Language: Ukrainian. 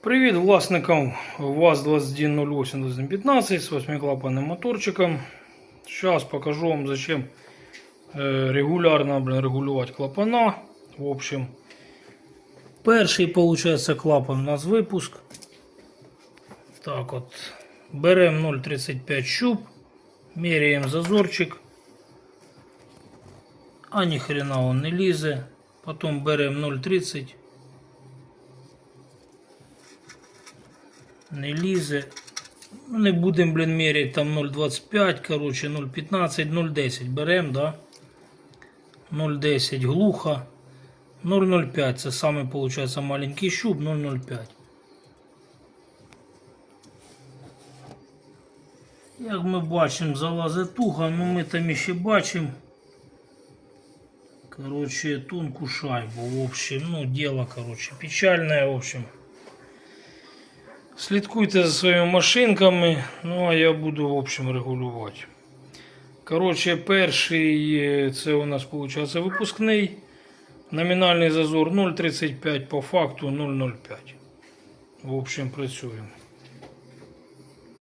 Привіт власникам ВАЗ-2108-2115 з 8-клапанним моторчиком. Сейчас покажу вам, зачем э, регулярно блин, регулювати клапана. В общем, перший получается клапан у нас випуск. Так от, беремо 0,35 щуп, меряємо зазорчик. А ні хрена он не лізе. Потім беремо 0,30. Не лізе. Ну, Не будемо, блін, міряти там 0,25, коротше, 0,15, 0,10 беремо, да? 0,10 глухо. 0,05 це саме, виходить, маленький щуп, 0,05. Як ми бачимо, залазить туго, ну ми там ще бачимо. Короче, тонку шайбу, в общем, ну, дело, короче, печальное, в общем. Слідкуйте за своїми машинками, ну а я буду в общем регулювати. Коротше, перший це у нас виходить випускний. Номінальний зазор 0,35 по факту 0,05. В общем, працюємо.